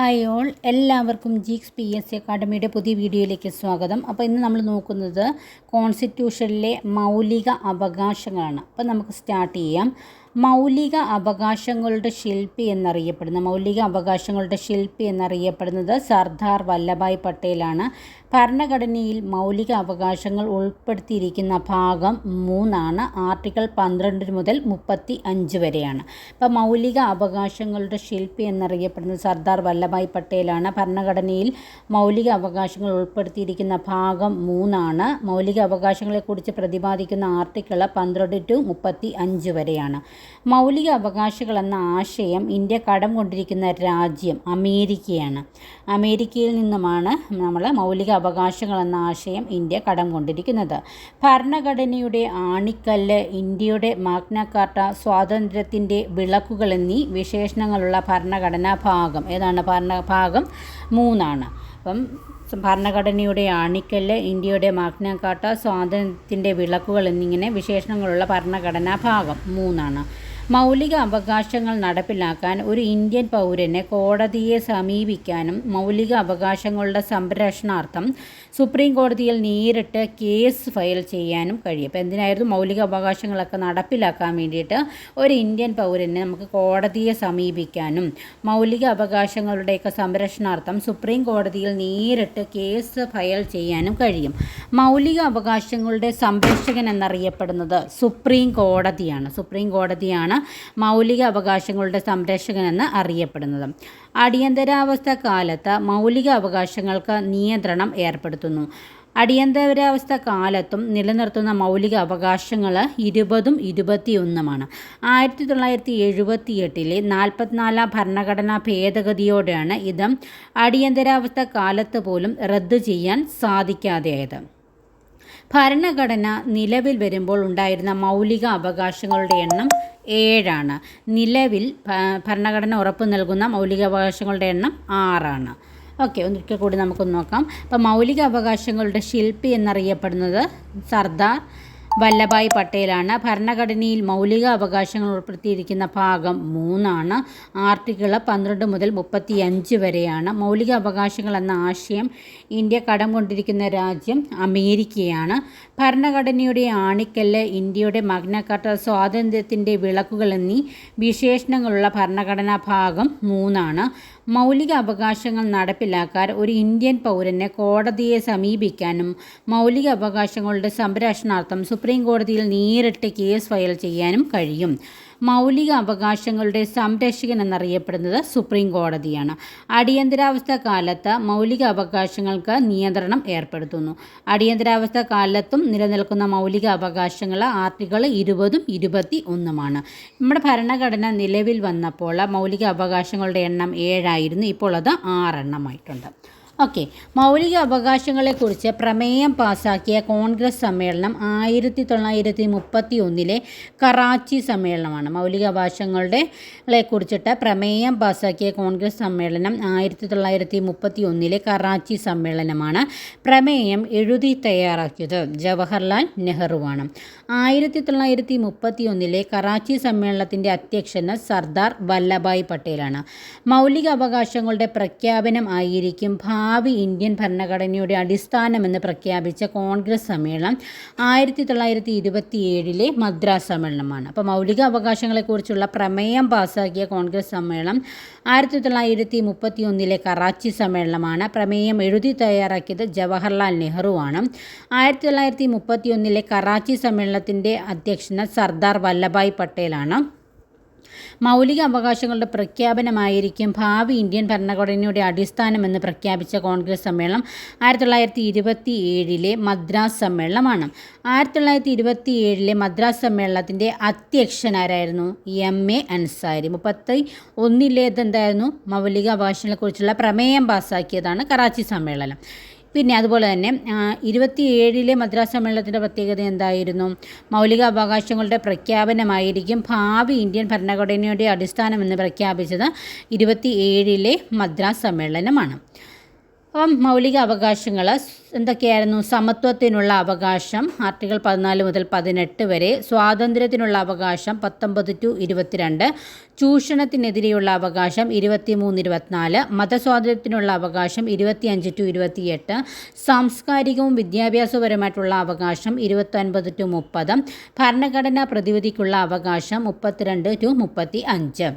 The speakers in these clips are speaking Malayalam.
Hi all. എല്ലാവർക്കും ജീക്സ് പി എസ് സി അക്കാഡമിയുടെ പുതിയ വീഡിയോയിലേക്ക് സ്വാഗതം. അപ്പോൾ ഇന്ന് നമ്മൾ നോക്കുന്നത് കോൺസ്റ്റിറ്റ്യൂഷനിലെ മൗലിക അവകാശങ്ങളാണ്. അപ്പോൾ നമുക്ക് സ്റ്റാർട്ട് ചെയ്യാം. മൗലിക അവകാശങ്ങളുടെ ശില്പി എന്നറിയപ്പെടുന്ന മൗലിക അവകാശങ്ങളുടെ ശില്പി എന്നറിയപ്പെടുന്നത് സർദാർ വല്ലഭായ് പട്ടേലാണ്. ഭരണഘടനയിൽ മൗലിക അവകാശങ്ങൾ ഉൾപ്പെടുത്തിയിരിക്കുന്ന ഭാഗം മൂന്നാണ്. ആർട്ടിക്കിൾ പന്ത്രണ്ട് മുതൽ മുപ്പത്തി അഞ്ച് വരെയാണ്. അപ്പോൾ മൗലിക അവകാശങ്ങളുടെ ശില്പി എന്നറിയപ്പെടുന്നത് സർദാർ വല്ലഭായ് പട്ടേലാണ്. ഭരണഘടനയിൽ മൗലിക അവകാശങ്ങൾ ഉൾപ്പെടുത്തിയിരിക്കുന്ന ഭാഗം മൂന്നാണ്. മൗലിക അവകാശങ്ങളെക്കുറിച്ച് പ്രതിപാദിക്കുന്ന ആർട്ടിക്കിൾ പന്ത്രണ്ട് ടു മുപ്പത്തി അഞ്ച് വരെയാണ്. മൗലിക അവകാശങ്ങൾ എന്ന ആശയം ഇന്ത്യ കടം കൊണ്ടിരിക്കുന്ന രാജ്യം അമേരിക്കയാണ്. അമേരിക്കയിൽ നിന്നുമാണ് നമ്മൾ മൗലിക അവകാശങ്ങൾ എന്ന ആശയം ഇന്ത്യ കടം കൊണ്ടിരിക്കുന്നത് ഭരണഘടനയുടെ ആണിക്കല്ല് ഇന്ത്യയുടെ മാഗ്നക്കാർട്ട സ്വാതന്ത്ര്യത്തിന്റെ വിളക്കുകൾ എന്നീ വിശേഷണങ്ങളുള്ള ഭരണഘടനാ ഭാഗം. ഏതാണ് ഭരണ ഭാഗം? മൂന്നാണ്. അപ്പം ഭരണഘടനയുടെ ആണിക്കല്ല് ഇന്ത്യയുടെ മാഗ്നാകാട്ട സ്വാതന്ത്ര്യത്തിന്റെ വിളക്കുകൾ എന്നിങ്ങനെ വിശേഷണങ്ങളുള്ള ഭരണഘടനാ ഭാഗം മൂന്നാണ്. മൗലിക അവകാശങ്ങൾ നടപ്പിലാക്കാൻ ഒരു ഇന്ത്യൻ പൗരനെ കോടതിയെ സമീപിക്കാനും മൗലിക അവകാശങ്ങളുടെ സംരക്ഷണാർത്ഥം സുപ്രീം കോടതിയിൽ നേരിട്ട് കേസ് ഫയൽ ചെയ്യാനും കഴിയും. അപ്പോൾ എന്തിനായിരുന്നു മൗലിക അവകാശങ്ങളൊക്കെ നടപ്പിലാക്കാൻ വേണ്ടിയിട്ട് ഒരു ഇന്ത്യൻ പൗരനെ നമുക്ക് കോടതിയെ സമീപിക്കാനും മൗലിക അവകാശങ്ങളുടെയൊക്കെ സംരക്ഷണാർത്ഥം സുപ്രീം കോടതിയിൽ നേരിട്ട് കേസ് ഫയൽ ചെയ്യാനും കഴിയും. മൗലിക അവകാശങ്ങളുടെ സംരക്ഷകൻ എന്നറിയപ്പെടുന്നത് സുപ്രീം കോടതിയാണ്. സുപ്രീം കോടതിയാണ് മൗലിക അവകാശങ്ങളുടെ സംരക്ഷകനെന്ന് അറിയപ്പെടുന്നത്. അടിയന്തരാവസ്ഥ കാലത്ത് മൗലിക അവകാശങ്ങൾക്ക് നിയന്ത്രണം ഏർപ്പെടുത്തുന്നു. അടിയന്തരാവസ്ഥ കാലത്തും നിലനിർത്തുന്ന മൗലിക അവകാശങ്ങൾ ഇരുപതും ഇരുപത്തിയൊന്നുമാണ്. ആയിരത്തി തൊള്ളായിരത്തി എഴുപത്തി എട്ടിലെ നാൽപ്പത്തിനാലാം ഭരണഘടനാ ഭേദഗതിയോടെയാണ് ഇത് അടിയന്തരാവസ്ഥ കാലത്ത് പോലും റദ്ദു ചെയ്യാൻ സാധിക്കാതെയായത്. ഭരണഘടന നിലവിൽ വരുമ്പോൾ ഉണ്ടായിരുന്ന മൗലിക അവകാശങ്ങളുടെ എണ്ണം ഏഴാണ്. നിലവിൽ ഭരണഘടന ഉറപ്പ് നൽകുന്ന മൗലിക അവകാശങ്ങളുടെ എണ്ണം ആറാണ്. ഓക്കെ ഒരിക്കൽ കൂടി നമുക്കൊന്ന് നോക്കാം. അപ്പോൾ മൗലിക അവകാശങ്ങളുടെ ശില്പി എന്നറിയപ്പെടുന്നത് സർദാർ വല്ലഭായ് പട്ടേലാണ് ഭരണഘടനയിൽ മൗലിക അവകാശങ്ങൾ ഉൾപ്പെടുത്തിയിരിക്കുന്ന ഭാഗം മൂന്നാണ്. ആർട്ടിക്കിൾ പന്ത്രണ്ട് മുതൽ മുപ്പത്തി അഞ്ച് വരെയാണ് മൗലിക അവകാശങ്ങൾ എന്ന ആശയം ഇന്ത്യ കടം കൊണ്ടിരിക്കുന്ന രാജ്യം അമേരിക്കയാണ്. ഭരണഘടനയുടെ ആണിക്കല്ല് ഇന്ത്യയുടെ മഗ്നക്കാട്ട സ്വാതന്ത്ര്യത്തിന്റെ വിളക്കുകൾ എന്നീ വിശേഷണങ്ങളുള്ള ഭരണഘടനാ ഭാഗം മൂന്നാണ്. മൗലിക അവകാശങ്ങൾ നടപ്പിലാക്കാൻ ഒരു ഇന്ത്യൻ പൗരനെ കോടതിയെ സമീപിക്കാനും മൗലിക അവകാശങ്ങളുടെ സംരക്ഷണാർത്ഥം സുപ്രീം കോടതിയിൽ നേരിട്ട് കേസ് ഫയൽ ചെയ്യാനും കഴിയും. മൗലിക അവകാശങ്ങളുടെ സംരക്ഷകൻ എന്നറിയപ്പെടുന്നത് സുപ്രീം കോടതിയാണ്. അടിയന്തരാവസ്ഥ കാലത്ത് മൗലിക അവകാശങ്ങൾക്ക് നിയന്ത്രണം ഏർപ്പെടുത്തുന്നു. അടിയന്തരാവസ്ഥ കാലത്തും നിലനിൽക്കുന്ന മൗലിക അവകാശങ്ങൾ ആർട്ടിക്കിൾ ഇരുപതും ഇരുപത്തി ഒന്നുമാണ്. നമ്മുടെ ഭരണഘടന നിലവിൽ വന്നപ്പോൾ മൗലിക അവകാശങ്ങളുടെ എണ്ണം ഏഴായിരുന്നു. ഇപ്പോൾ അത് ആറെണ്ണമായിട്ടുണ്ട്. ഓക്കെ. മൗലിക അവകാശങ്ങളെക്കുറിച്ച് പ്രമേയം പാസാക്കിയ കോൺഗ്രസ് സമ്മേളനം ആയിരത്തി തൊള്ളായിരത്തി മുപ്പത്തി ഒന്നിലെ കറാച്ചി സമ്മേളനമാണ്. മൗലിക അവകാശങ്ങളുടെ കുറിച്ചിട്ട് പ്രമേയം പാസാക്കിയ കോൺഗ്രസ് സമ്മേളനം ആയിരത്തി തൊള്ളായിരത്തി മുപ്പത്തി ഒന്നിലെ കറാച്ചി സമ്മേളനമാണ് പ്രമേയം എഴുതി തയ്യാറാക്കിയത് ജവഹർലാൽ നെഹ്റുവാണ്. ആയിരത്തി തൊള്ളായിരത്തി മുപ്പത്തി ഒന്നിലെ കറാച്ചി സമ്മേളനത്തിന്റെ അധ്യക്ഷന് സർദാർ വല്ലഭായ് പട്ടേലാണ്. മൗലിക അവകാശങ്ങളുടെ പ്രഖ്യാപനം ആയിരിക്കും ഭാവി ഇന്ത്യൻ ഭരണഘടനയുടെ അടിസ്ഥാനമെന്ന് പ്രഖ്യാപിച്ച കോൺഗ്രസ് സമ്മേളനം ആയിരത്തി തൊള്ളായിരത്തി ഇരുപത്തി ഏഴിലെ മദ്രാസ് സമ്മേളനമാണ്. അപ്പോൾ മൗലിക അവകാശങ്ങളെക്കുറിച്ചുള്ള പ്രമേയം പാസ്സാക്കിയ കോൺഗ്രസ് സമ്മേളനം ആയിരത്തി തൊള്ളായിരത്തി മുപ്പത്തി ഒന്നിലെ കറാച്ചി സമ്മേളനമാണ്. പ്രമേയം എഴുതി തയ്യാറാക്കിയത് ജവഹർലാൽ നെഹ്റുവാണ് ആയിരത്തി തൊള്ളായിരത്തി മുപ്പത്തി ഒന്നിലെ കറാച്ചി സമ്മേളനത്തിന്റെ അധ്യക്ഷന സർദാർ വല്ലഭായ് പട്ടേലാണ്. മൗലിക അവകാശങ്ങളുടെ പ്രഖ്യാപനമായിരിക്കും ഭാവി ഇന്ത്യൻ ഭരണഘടനയുടെ അടിസ്ഥാനമെന്ന് പ്രഖ്യാപിച്ച കോൺഗ്രസ് സമ്മേളനം ആയിരത്തി തൊള്ളായിരത്തി ഇരുപത്തി ഏഴിലെ മദ്രാസ് സമ്മേളനമാണ്. ആയിരത്തി തൊള്ളായിരത്തി ഇരുപത്തി ഏഴിലെ മദ്രാസ് സമ്മേളനത്തിന്റെ അധ്യക്ഷനാരായിരുന്നു എം എ അൻസാരി. മുപ്പത്തി ഒന്നിലേത് എന്തായിരുന്നു മൗലിക അവകാശങ്ങളെക്കുറിച്ചുള്ള പ്രമേയം പാസ്സാക്കിയതാണ് കറാച്ചി സമ്മേളനം. പിന്നെ അതുപോലെ തന്നെ ഇരുപത്തിയേഴിലെ മദ്രാസ് സമ്മേളനത്തിന്റെ പ്രത്യേകത എന്തായിരുന്നു? മൗലിക അവകാശങ്ങളുടെ പ്രഖ്യാപനമായിരിക്കും ഭാവി ഇന്ത്യൻ ഭരണഘടനയുടെ അടിസ്ഥാനമെന്ന് പ്രഖ്യാപിച്ചത് ഇരുപത്തി ഏഴിലെ മദ്രാസ് സമ്മേളനമാണ്. അപ്പം മൗലിക അവകാശങ്ങൾ എന്തൊക്കെയായിരുന്നു? സമത്വത്തിനുള്ള അവകാശം ആർട്ടിക്കിൾ പതിനാല് മുതൽ പതിനെട്ട് വരെ സ്വാതന്ത്ര്യത്തിനുള്ള അവകാശം പത്തൊമ്പത് ടു ഇരുപത്തിരണ്ട് ചൂഷണത്തിനെതിരെയുള്ള അവകാശം ഇരുപത്തിമൂന്ന് ഇരുപത്തിനാല് മതസ്വാതന്ത്ര്യത്തിനുള്ള അവകാശം ഇരുപത്തിയഞ്ച് ടു ഇരുപത്തിയെട്ട് സാംസ്കാരികവും വിദ്യാഭ്യാസപരമായിട്ടുള്ള അവകാശം ഇരുപത്തൊൻപത് ടു മുപ്പത് ഭരണഘടനാ പ്രതിവിധിക്കുള്ള അവകാശം മുപ്പത്തിരണ്ട് ടു മുപ്പത്തി അഞ്ച്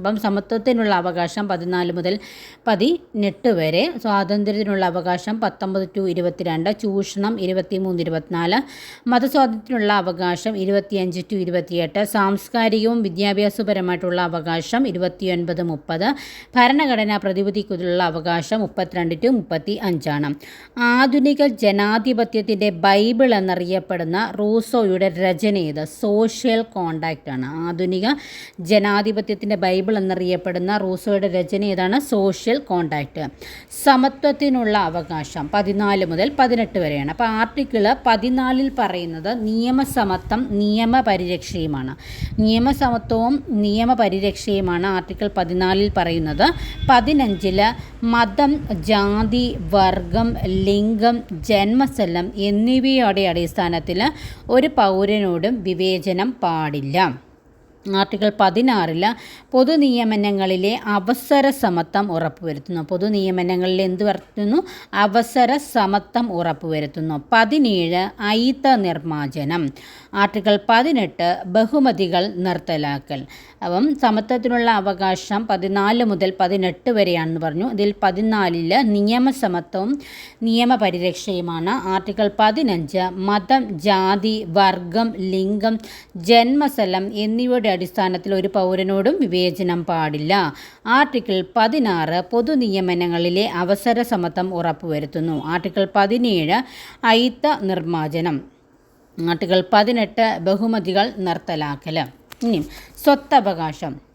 അപ്പം സമത്വത്തിനുള്ള അവകാശം പതിനാല് മുതൽ പതിനെട്ട് വരെ സ്വാതന്ത്ര്യത്തിനുള്ള അവകാശം പത്തൊമ്പത് ടു ഇരുപത്തിരണ്ട് ചൂഷണം ഇരുപത്തിമൂന്ന് ഇരുപത്തിനാല് മതസ്വാതന്ത്ര്യത്തിനുള്ള അവകാശം ഇരുപത്തിയഞ്ച് ടു ഇരുപത്തിയെട്ട് സാംസ്കാരികവും വിദ്യാഭ്യാസപരമായിട്ടുള്ള അവകാശം ഇരുപത്തിയൊൻപത് മുപ്പത് ഭരണഘടനാ പ്രതിവിധിക്കുള്ള അവകാശം മുപ്പത്തിരണ്ട് ടു മുപ്പത്തി അഞ്ചാണ് ആധുനിക ജനാധിപത്യത്തിന്റെ ബൈബിൾ എന്നറിയപ്പെടുന്ന റൂസോയുടെ രചന ഇത് സോഷ്യൽ കോണ്ടാക്റ്റ് ആണ് ആധുനിക ജനാധിപത്യത്തിന്റെ ബൈബിൾ എന്നറിയപ്പെടുന്ന റൂസോയുടെ രചന ഏതാണ്? സോഷ്യൽ കോണ്ടാക്റ്റ് സമത്വത്തിനുള്ള അവകാശം പതിനാല് മുതൽ പതിനെട്ട് വരെയാണ്. അപ്പോൾ ആർട്ടിക്കിൾ പതിനാലിൽ പറയുന്നത് നിയമസമത്വം നിയമപരിരക്ഷയുമാണ്. നിയമസമത്വവും നിയമപരിരക്ഷയുമാണ് ആർട്ടിക്കിൾ പതിനാലിൽ പറയുന്നത്. പതിനഞ്ചിൽ മതം ജാതി വർഗം ലിംഗം ജന്മസ്ഥലം എന്നിവയുടെ അടിസ്ഥാനത്തിൽ ഒരു പൗരനോടും വിവേചനം പാടില്ല. ആർട്ടിക്കിൾ പതിനാറിൽ പൊതുനിയമനങ്ങളിലെ അവസര സമത്വം ഉറപ്പുവരുത്തുന്നു. പൊതുനിയമനങ്ങളിൽ എന്ത് വരുത്തുന്നു അവസര സമത്വം ഉറപ്പുവരുത്തുന്നു. പതിനേഴ് അയിത്ത നിർമ്മാർജനം. ആർട്ടിക്കിൾ പതിനെട്ട് ബഹുമതികൾ നിർത്തലാക്കൽ. അപ്പം സമത്വത്തിനുള്ള അവകാശം പതിനാല് മുതൽ പതിനെട്ട് വരെയാണെന്ന് പറഞ്ഞു. ഇതിൽ പതിനാലിൽ നിയമസമത്വവും നിയമപരിരക്ഷയുമാണ്. ആർട്ടിക്കിൾ പതിനഞ്ച് മതം ജാതി വർഗം ലിംഗം ജന്മസ്ഥലം എന്നിവയുടെ അടിസ്ഥാനത്തിൽ ഒരു പൗരനോടും വിവേചനം പാടില്ല. ആർട്ടിക്കിൾ പതിനാറ് പൊതുനിയമനങ്ങളിലെ അവസര സമത്വം ഉറപ്പുവരുത്തുന്നു. ആർട്ടിക്കിൾ പതിനേഴ് അയിത്ത നിർമ്മാർജനം. ആർട്ടിക്കിൾ പതിനെട്ട് ബഹുമതികൾ നിർത്തലാക്കൽ. ഇനി സ്വത്തവകാശം.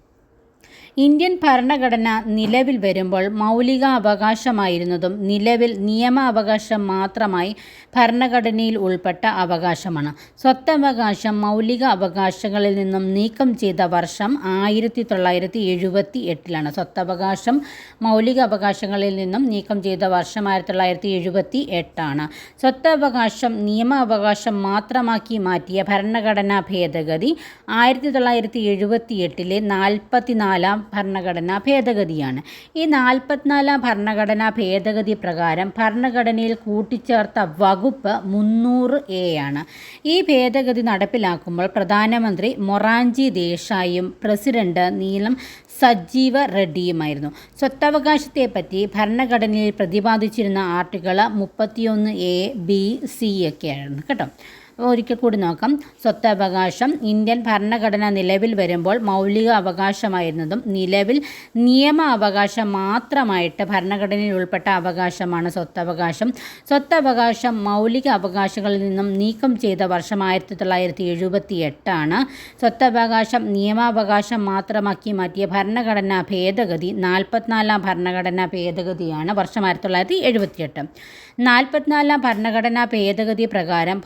ഇന്ത്യൻ ഭരണഘടന നിലവിൽ വരുമ്പോൾ മൗലികാവകാശമായിരുന്നതും നിലവിൽ നിയമാവകാശം മാത്രമായി ഭരണഘടനയിൽ ഉൾപ്പെട്ട അവകാശമാണ്. സ്വത്തവകാശം മൗലിക അവകാശങ്ങളിൽ നിന്നും നീക്കം ചെയ്ത വർഷം ആയിരത്തി തൊള്ളായിരത്തി എഴുപത്തി എട്ടിലാണ് സ്വത്തവകാശം മൗലിക അവകാശങ്ങളിൽ നിന്നും നീക്കം ചെയ്ത വർഷം ആയിരത്തി തൊള്ളായിരത്തി എഴുപത്തി എട്ടാണ് സ്വത്തവകാശം നിയമാവകാശം മാത്രമാക്കി മാറ്റിയ ഭരണഘടനാ ഭേദഗതി ആയിരത്തി തൊള്ളായിരത്തി എഴുപത്തി എട്ടിലെ നാൽപ്പത്തിനാലാം ഭരണഘടനാ ഭേദഗതിയാണ്. ഈ നാൽപ്പത്തിനാലാം ഭരണഘടനാ ഭേദഗതി പ്രകാരം ഭരണഘടനയിൽ കൂട്ടിച്ചേർത്ത വകുപ്പ് മുന്നൂറ് എ ആണ്. ഈ ഭേദഗതി നടപ്പിലാക്കുമ്പോൾ പ്രധാനമന്ത്രി മൊറാൻജി ദേശായും പ്രസിഡന്റ് നീലം സജീവ റെഡ്ഡിയുമായിരുന്നു. സ്വത്തവകാശത്തെപ്പറ്റി ഭരണഘടനയിൽ പ്രതിപാദിച്ചിരുന്ന ആർട്ടിക്കിൾ മുപ്പത്തിയൊന്ന് എ ബി സി ഒക്കെയായിരുന്നു കേട്ടോ. ഒരിക്കൽ കൂടി നോക്കാം. സ്വത്തവകാശം ഇന്ത്യൻ ഭരണഘടന നിലവിൽ വരുമ്പോൾ മൗലിക അവകാശമായിരുന്നതും നിലവിൽ നിയമ അവകാശം മാത്രമായിട്ട് ഭരണഘടനയിൽ ഉൾപ്പെട്ട അവകാശമാണ് സ്വത്തവകാശം. സ്വത്തവകാശം മൗലിക അവകാശങ്ങളിൽ നിന്നും നീക്കം ചെയ്ത വർഷം ആയിരത്തി തൊള്ളായിരത്തി എഴുപത്തി എട്ടാണ് സ്വത്തവകാശം നിയമാവകാശം മാത്രമാക്കി മാറ്റിയ ഭരണഘടനാ ഭേദഗതി നാൽപ്പത്തിനാലാം ഭരണഘടനാ ഭേദഗതിയാണ് വർഷം ആയിരത്തി തൊള്ളായിരത്തി എഴുപത്തിയെട്ട് നാൽപ്പത്തിനാലാം ഭരണഘടനാ ഭേദഗതി പ്രകാരം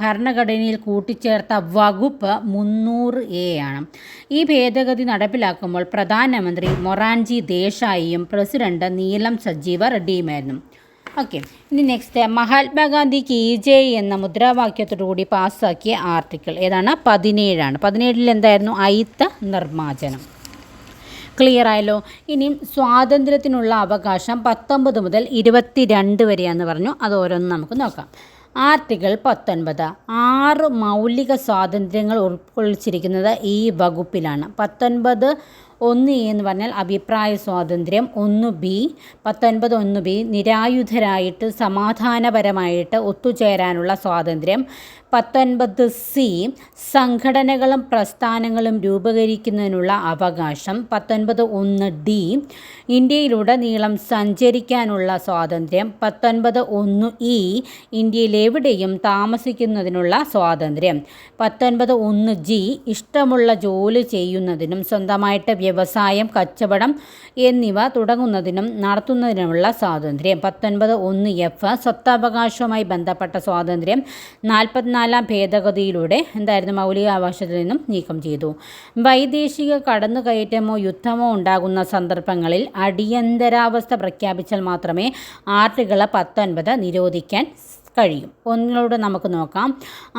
ഭരണഘടനയിൽ കൂട്ടിച്ചേർത്ത വകുപ്പ് മുന്നൂറ് എ ആണ്. ഈ ഭേദഗതി നടപ്പിലാക്കുമ്പോൾ പ്രധാനമന്ത്രി മൊറാൻജി ദേശായിയും പ്രസിഡന്റ് നീലം സജീവ റെഡ്ഡിയുമായിരുന്നു. ഓക്കെ ഇനി നെക്സ്റ്റ് മഹാത്മാഗാന്ധി കി ജെ എന്ന മുദ്രാവാക്യത്തോടുകൂടി പാസ്സാക്കിയ ആർട്ടിക്കിൾ ഏതാണ്? പതിനേഴാണ് പതിനേഴിൽ എന്തായിരുന്നു? അയിത്ത നിർമ്മാർജനം. ക്ലിയർ ആയല്ലോ? ഇനിയും സ്വാതന്ത്ര്യത്തിനുള്ള അവകാശം പത്തൊമ്പത് മുതൽ ഇരുപത്തിരണ്ട് വരെയാണെന്ന് പറഞ്ഞു. അത് ഓരോന്ന് നമുക്ക് നോക്കാം. ആർട്ടിക്കിൾ പത്തൊൻപത്. ആറ് മൗലിക സ്വാതന്ത്ര്യങ്ങൾ ഉൾക്കൊള്ളിച്ചിരിക്കുന്നത് ഈ വകുപ്പിലാണ്. പത്തൊൻപത് ഒന്ന് എ എന്ന് പറഞ്ഞാൽ അഭിപ്രായ സ്വാതന്ത്ര്യം ഒന്ന് ബി പത്തൊൻപത് ഒന്ന് ബി നിരായുധരായിട്ട് സമാധാനപരമായിട്ട് ഒത്തുചേരാനുള്ള സ്വാതന്ത്ര്യം. പത്തൊൻപത് സി സംഘടനകളും പ്രസ്ഥാനങ്ങളും രൂപീകരിക്കുന്നതിനുള്ള അവകാശം. പത്തൊൻപത് ഒന്ന് ഡി ഇന്ത്യയിലുടനീളം സഞ്ചരിക്കാനുള്ള സ്വാതന്ത്ര്യം. പത്തൊൻപത് ഒന്ന് ഇ ഇന്ത്യയിലെവിടെയും താമസിക്കുന്നതിനുള്ള സ്വാതന്ത്ര്യം. പത്തൊൻപത് ഒന്ന് ജി ഇഷ്ടമുള്ള ജോലി ചെയ്യുന്നതിനും സ്വന്തമായിട്ട് വ്യവസായം കച്ചവടം എന്നിവ തുടങ്ങുന്നതിനും നടത്തുന്നതിനുമുള്ള സ്വാതന്ത്ര്യം. പത്തൊൻപത് ഒന്ന് എഫ് സ്വത്തവകാശവുമായി ബന്ധപ്പെട്ട സ്വാതന്ത്ര്യം. നാൽപ്പത്തിനാല് ഇരുപത്തിനാലാം ഭേദഗതിയിലൂടെ എന്തായിരുന്നു മൗലികാവകാശത്തിൽ നിന്നും നീക്കം ചെയ്തു. വൈദേശിക കടന്നുകയറ്റമോ യുദ്ധമോ ഉണ്ടാകുന്ന സന്ദർഭങ്ങളിൽ അടിയന്തരാവസ്ഥ പ്രഖ്യാപിച്ചാൽ മാത്രമേ ആർട്ടിക്കിൾ പത്തൊൻപത് നിരോധിക്കാൻ കഴിയും. ഒന്നിലൂടെ നമുക്ക് നോക്കാം.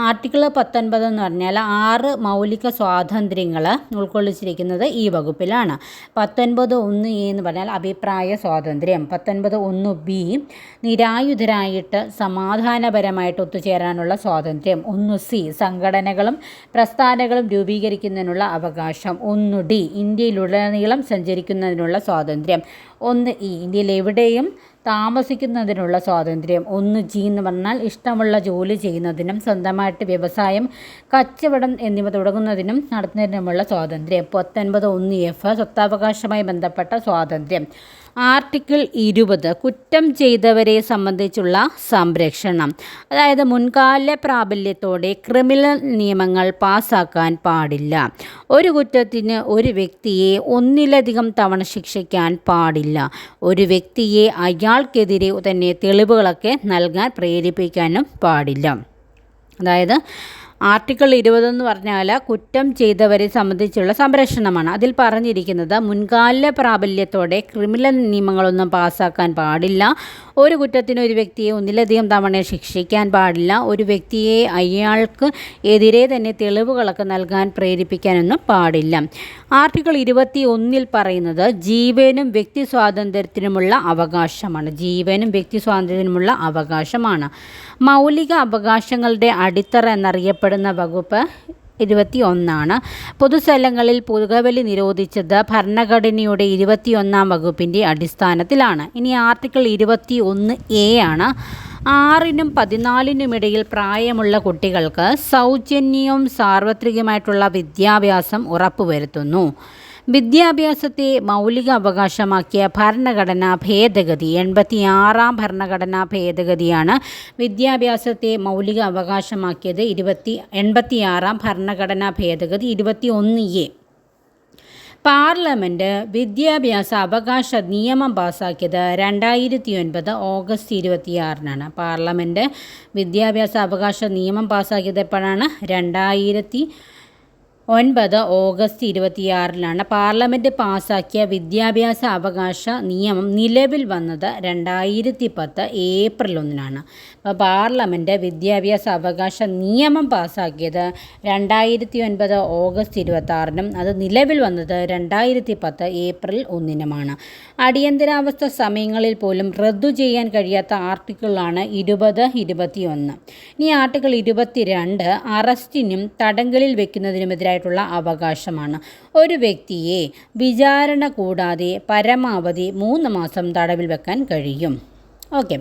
ആർട്ടിക്കിൾ പത്തൊൻപത് എന്ന് പറഞ്ഞാൽ ആറ് മൗലിക സ്വാതന്ത്ര്യങ്ങൾ ഉൾക്കൊള്ളിച്ചിരിക്കുന്നത് ഈ വകുപ്പിലാണ്. പത്തൊൻപത് ഒന്ന് എ എന്ന് പറഞ്ഞാൽ അഭിപ്രായ സ്വാതന്ത്ര്യം. പത്തൊൻപത് ഒന്ന് ബി നിരായുധരായിട്ട് സമാധാനപരമായിട്ട് ഒത്തുചേരാനുള്ള സ്വാതന്ത്ര്യം. ഒന്ന് സി സംഘടനകളും പ്രസ്ഥാനങ്ങളും രൂപീകരിക്കുന്നതിനുള്ള അവകാശം. ഒന്ന് ഡി ഇന്ത്യയിലുടനീളം സഞ്ചരിക്കുന്നതിനുള്ള സ്വാതന്ത്ര്യം. ഒന്ന് ഇ ഇന്ത്യയിൽ എവിടെയും താമസിക്കുന്നതിനുള്ള സ്വാതന്ത്ര്യം. ഒന്ന് ജി എന്ന് പറഞ്ഞാൽ ഇഷ്ടമുള്ള ജോലി ചെയ്യുന്നതിനും സ്വന്തമായിട്ട് വ്യവസായം കച്ചവടം എന്നിവ തുടങ്ങുന്നതിനും നടത്തുന്നതിനുമുള്ള സ്വാതന്ത്ര്യം. പത്തൊൻപത് ഒന്ന് എഫ് സ്വത്താവകാശമായി ബന്ധപ്പെട്ട സ്വാതന്ത്ര്യം. ആർട്ടിക്കിൾ ഇരുപത് കുറ്റം ചെയ്തവരെ സംബന്ധിച്ചുള്ള സംരക്ഷണം. അതായത് മുൻകാല പ്രാബല്യത്തോടെ ക്രിമിനൽ നിയമങ്ങൾ പാസാക്കാൻ പാടില്ല. ഒരു കുറ്റത്തിന് ഒരു വ്യക്തിയെ ഒന്നിലധികം തവണ ശിക്ഷിക്കാൻ പാടില്ല. ഒരു വ്യക്തിയെ അയാൾക്കെതിരെ തന്നെ തെളിവുകളൊക്കെ നൽകാൻ പ്രേരിപ്പിക്കാനും പാടില്ല. അതായത് ആർട്ടിക്കിൾ ഇരുപതെന്ന് പറഞ്ഞാൽ കുറ്റം ചെയ്തവരെ സംബന്ധിച്ചുള്ള സംരക്ഷണമാണ്. അതിൽ പറഞ്ഞിരിക്കുന്നത് മുൻകാല പ്രാബല്യത്തോടെ ക്രിമിനൽ നിയമങ്ങളൊന്നും പാസ്സാക്കാൻ പാടില്ല. ഒരു കുറ്റത്തിന് ഒരു വ്യക്തിയെ ഒന്നിലധികം തവണ ശിക്ഷിക്കാൻ പാടില്ല. ഒരു വ്യക്തിയെ അയാൾക്ക് എതിരെ തന്നെ തെളിവുകളൊക്കെ നൽകാൻ പ്രേരിപ്പിക്കാനൊന്നും പാടില്ല. ആർട്ടിക്കിൾ ഇരുപത്തി ഒന്നിൽ പറയുന്നത് ജീവനും വ്യക്തി സ്വാതന്ത്ര്യത്തിനുമുള്ള അവകാശമാണ്. ജീവനും വ്യക്തി സ്വാതന്ത്ര്യത്തിനുമുള്ള അവകാശമാണ്. മൗലിക അവകാശങ്ങളുടെ അടിത്തറ എന്നറിയപ്പെടുന്ന വകുപ്പ് ഇരുപത്തി ഒന്നാണ് പൊതുസ്ഥലങ്ങളിൽ പുകവലി നിരോധിച്ചത് ഭരണഘടനയുടെ ഇരുപത്തിയൊന്നാം വകുപ്പിന്റെ അടിസ്ഥാനത്തിലാണ്. ഇനി ആർട്ടിക്കിൾ ഇരുപത്തി ഒന്ന് എ ആണ്. ആറിനും പതിനാലിനും ഇടയിൽ പ്രായമുള്ള കുട്ടികൾക്ക് സൗജന്യവും സാർവത്രികമായിട്ടുള്ള വിദ്യാഭ്യാസം ഉറപ്പുവരുത്തുന്നു. വിദ്യാഭ്യാസത്തെ മൗലിക അവകാശമാക്കിയ ഭരണഘടനാ ഭേദഗതി എൺപത്തിയാറാം ഭരണഘടനാ ഭേദഗതിയാണ് വിദ്യാഭ്യാസത്തെ മൗലിക അവകാശമാക്കിയത് ഇരുപത്തി എൺപത്തിയാറാം ഭരണഘടനാ ഭേദഗതി ഇരുപത്തി ഒന്ന് എ. പാർലമെന്റ് വിദ്യാഭ്യാസ അവകാശ നിയമം പാസാക്കിയത് രണ്ടായിരത്തി ഒൻപത് ഓഗസ്റ്റ് ഇരുപത്തിയാറിനാണ്. പാർലമെന്റ് വിദ്യാഭ്യാസ അവകാശ നിയമം പാസാക്കിയത് എപ്പോഴാണ് രണ്ടായിരത്തി ഒൻപത് ഓഗസ്റ്റ് ഇരുപത്തിയാറിലാണ് പാർലമെന്റ് പാസാക്കിയ വിദ്യാഭ്യാസ അവകാശ നിയമം നിലവിൽ വന്നത് രണ്ടായിരത്തി പത്ത് ഏപ്രിൽ ഒന്നിനാണ്. അപ്പോൾ പാർലമെന്റ് വിദ്യാഭ്യാസ അവകാശ നിയമം പാസാക്കിയത് രണ്ടായിരത്തി ഒൻപത് ഓഗസ്റ്റ് ഇരുപത്താറിനും അത് നിലവിൽ വന്നത് രണ്ടായിരത്തി പത്ത് ഏപ്രിൽ ഒന്നിനുമാണ്. അടിയന്തരാവസ്ഥ സമയങ്ങളിൽ പോലും റദ്ദു ചെയ്യാൻ കഴിയാത്ത ആർട്ടിക്കിളാണ് ഇരുപത് ഇരുപത്തിയൊന്ന്. ഇനി ആർട്ടിക്കിൾ ഇരുപത്തിരണ്ട് അറസ്റ്റിനും തടങ്കലിൽ വെക്കുന്നതിനുമെതിരായിട്ടുള്ള അവകാശമാണ്. ഒരു വ്യക്തിയെ വിചാരണ കൂടാതെ പരമാവധി മൂന്ന് മാസം തടവിൽ വെക്കാൻ കഴിയും. ഓക്കെ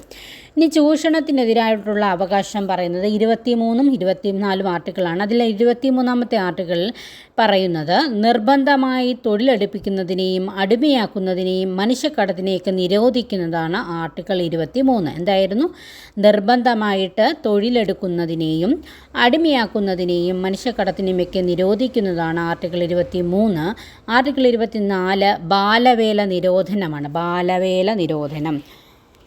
ഇനി ചൂഷണത്തിനെതിരായിട്ടുള്ള അവകാശം പറയുന്നത് ഇരുപത്തിമൂന്നും ഇരുപത്തിനാലും ആർട്ടിക്കിളാണ്. അതിൽ ഇരുപത്തിമൂന്നാമത്തെ ആർട്ടിക്കിൾ പറയുന്നത് നിർബന്ധമായി തൊഴിലെടുപ്പിക്കുന്നതിനെയും അടിമയാക്കുന്നതിനെയും മനുഷ്യക്കടത്തിനെയൊക്കെ നിരോധിക്കുന്നതാണ് ആർട്ടിക്കിൾ ഇരുപത്തി മൂന്ന് എന്തായിരുന്നു? നിർബന്ധമായിട്ട് തൊഴിലെടുക്കുന്നതിനെയും അടിമയാക്കുന്നതിനെയും മനുഷ്യക്കടത്തിനെയുമൊക്കെ നിരോധിക്കുന്നതാണ് ആർട്ടിക്കിൾ ഇരുപത്തി മൂന്ന് ആർട്ടിക്കിൾ ഇരുപത്തിനാല് ബാലവേല നിരോധനമാണ്. ബാലവേല നിരോധനം.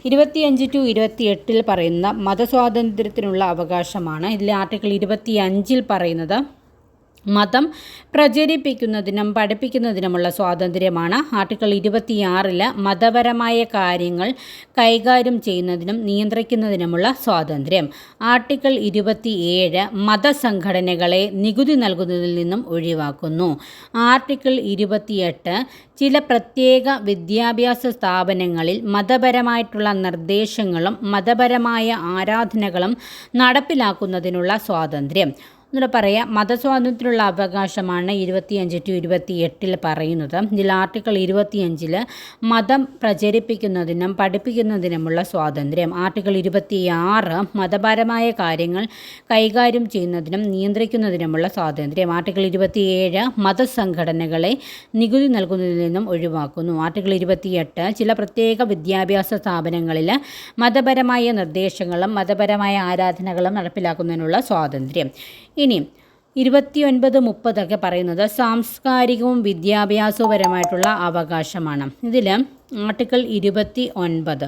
ഇരുപത്തിയഞ്ച് ടു ഇരുപത്തിയെട്ടിൽ പറയുന്ന മതസ്വാതന്ത്ര്യത്തിനുള്ള അവകാശമാണ്. ഇതിൽ ആർട്ടിക്കിൾ ഇരുപത്തി അഞ്ചിൽ പറയുന്നത് മതം പ്രചരിപ്പിക്കുന്നതിനും പഠിപ്പിക്കുന്നതിനുമുള്ള സ്വാതന്ത്ര്യമാണ് ആർട്ടിക്കിൾ ഇരുപത്തിയാറിൽ മതപരമായ കാര്യങ്ങൾ കൈകാര്യം ചെയ്യുന്നതിനും നിയന്ത്രിക്കുന്നതിനുമുള്ള സ്വാതന്ത്ര്യം. ആർട്ടിക്കിൾ ഇരുപത്തിയേഴ് മതസംഘടനകളെ നികുതി നൽകുന്നതിൽ നിന്നും ഒഴിവാക്കുന്നു. ആർട്ടിക്കിൾ ഇരുപത്തിയെട്ട് ചില പ്രത്യേക വിദ്യാഭ്യാസ സ്ഥാപനങ്ങളിൽ മതപരമായിട്ടുള്ള നിർദ്ദേശങ്ങളും മതപരമായ ആരാധനകളും നടപ്പിലാക്കുന്നതിനുള്ള സ്വാതന്ത്ര്യം. എന്നിട്ട് പറയാം മതസ്വാതന്ത്ര്യത്തിനുള്ള അവകാശമാണ് ഇരുപത്തിയഞ്ച് ടു ഇരുപത്തി എട്ടിൽ പറയുന്നത്. ഇതിൽ ആർട്ടിക്കിൾ ഇരുപത്തിയഞ്ചിൽ മതം പ്രചരിപ്പിക്കുന്നതിനും പഠിപ്പിക്കുന്നതിനുമുള്ള സ്വാതന്ത്ര്യം. ആർട്ടിക്കിൾ ഇരുപത്തിയാറ് മതപരമായ കാര്യങ്ങൾ കൈകാര്യം ചെയ്യുന്നതിനും നിയന്ത്രിക്കുന്നതിനുമുള്ള സ്വാതന്ത്ര്യം. ആർട്ടിക്കിൾ ഇരുപത്തിയേഴ് മതസംഘടനകളെ നികുതി നൽകുന്നതിൽ നിന്നും ഒഴിവാക്കുന്നു. ആർട്ടിക്കിൾ ഇരുപത്തിയെട്ട് ചില പ്രത്യേക വിദ്യാഭ്യാസ സ്ഥാപനങ്ങളിൽ മതപരമായ നിർദ്ദേശങ്ങളും മതപരമായ ആരാധനകളും നടപ്പിലാക്കുന്നതിനുള്ള സ്വാതന്ത്ര്യം. ഇനി ഇരുപത്തിയൊൻപത് മുപ്പതൊക്കെ പറയുന്നത് സാംസ്കാരികവും വിദ്യാഭ്യാസപരമായിട്ടുള്ള അവകാശമാണ്. ഇതിൽ ആർട്ടിക്കിൾ ഇരുപത്തി ഒൻപത്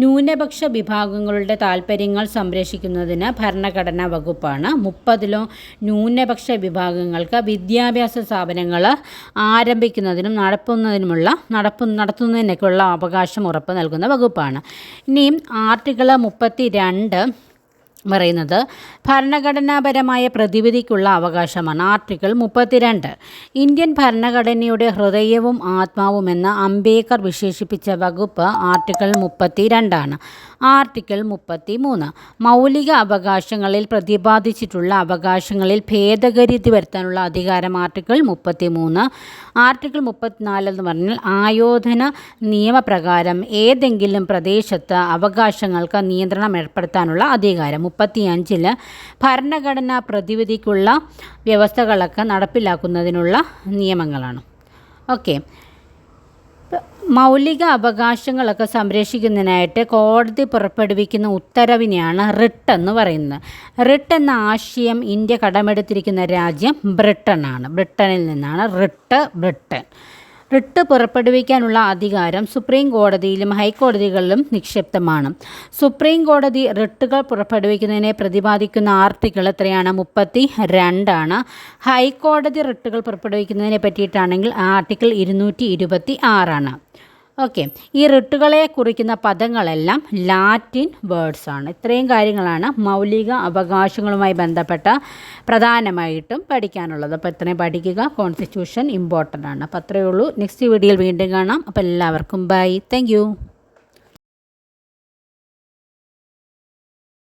ന്യൂനപക്ഷ വിഭാഗങ്ങളുടെ താൽപ്പര്യങ്ങൾ സംരക്ഷിക്കുന്നതിന് ഭരണഘടനാ വകുപ്പാണ് മുപ്പതിലോ ന്യൂനപക്ഷ വിഭാഗങ്ങൾക്ക് വിദ്യാഭ്യാസ സ്ഥാപനങ്ങൾ ആരംഭിക്കുന്നതിനും നടത്തുന്നതിനുമുള്ള നടപ്പ് നടത്തുന്നതിനൊക്കെയുള്ള അവകാശം ഉറപ്പ് നൽകുന്ന വകുപ്പാണ്. ഇനിയും ആർട്ടിക്കിൾ മുപ്പത്തി രണ്ട് പറയുന്നത്. ഭരണഘടനാപരമായ പ്രതിവിധിക്കുള്ള അവകാശമാണ് ആർട്ടിക്കിൾ മുപ്പത്തിരണ്ട്. ഇന്ത്യൻ ഭരണഘടനയുടെ ഹൃദയവും ആത്മാവുമെന്ന് അംബേദ്കർ വിശേഷിപ്പിച്ച വകുപ്പ് ആർട്ടിക്കിൾ മുപ്പത്തി രണ്ടാണ് ആർട്ടിക്കിൾ മുപ്പത്തി മൂന്ന് മൗലിക അവകാശങ്ങളിൽ പ്രതിപാദിച്ചിട്ടുള്ള അവകാശങ്ങളിൽ ഭേദഗതി വരുത്താനുള്ള അധികാരം ആർട്ടിക്കിൾ മുപ്പത്തി മൂന്ന് ആർട്ടിക്കിൾ മുപ്പത്തിനാല് എന്ന് പറഞ്ഞാൽ ആയോധന നിയമപ്രകാരം ഏതെങ്കിലും പ്രദേശത്ത് അവകാശങ്ങൾക്ക് നിയന്ത്രണം ഏർപ്പെടുത്താനുള്ള അധികാരം മുപ്പത്തി അഞ്ചിൽ ഭരണഘടനാ പ്രതിവിധിക്കുള്ള വ്യവസ്ഥകളൊക്കെ നടപ്പിലാക്കുന്നതിനുള്ള നിയമങ്ങളാണ്. ഓക്കെ. മൗലിക അവകാശങ്ങളൊക്കെ സംരക്ഷിക്കുന്നതിനായിട്ട് കോടതി പുറപ്പെടുവിക്കുന്ന ഉത്തരവിനെയാണ് റിട്ട് എന്ന് പറയുന്നത്. റിട്ട് എന്ന ആശയം ഇന്ത്യ കടമെടുത്തിരിക്കുന്ന രാജ്യം ബ്രിട്ടനാണ്. ബ്രിട്ടനിൽ നിന്നാണ് റിട്ട് ബ്രിട്ടൻ. റിട്ട് പുറപ്പെടുവിക്കാനുള്ള അധികാരം സുപ്രീം കോടതിയിലും ഹൈക്കോടതികളിലും നിക്ഷിപ്തമാണ്. സുപ്രീം കോടതി റിട്ടുകൾ പുറപ്പെടുവിക്കുന്നതിനെ പ്രതിപാദിക്കുന്ന ആർട്ടിക്കിൾ എത്രയാണ്? മുപ്പത്തി രണ്ടാണ് ഹൈക്കോടതി റിട്ടുകൾ പുറപ്പെടുവിക്കുന്നതിനെ പറ്റിയിട്ടാണെങ്കിൽ ആർട്ടിക്കിൾ ഇരുന്നൂറ്റി ഇരുപത്തി ആറാണ്. ഓക്കെ ഈ റിട്ടുകളെ കുറിക്കുന്ന പദങ്ങളെല്ലാം ലാറ്റിൻ വേർഡ്സ് ആണ്. ഇത്രയും കാര്യങ്ങളാണ് മൗലിക അവകാശങ്ങളുമായി ബന്ധപ്പെട്ട പ്രധാനമായിട്ടും പഠിക്കാനുള്ളത്. അപ്പോൾ ഇത്രയും പഠിക്കുക. കോൺസ്റ്റിറ്റ്യൂഷൻ ഇമ്പോർട്ടന്റ് ആണ്. അപ്പോൾ അത്രയേ ഉള്ളൂ. നെക്സ്റ്റ് വീഡിയോയിൽ വീണ്ടും കാണാം. അപ്പോൾ എല്ലാവർക്കും ബൈ താങ്ക്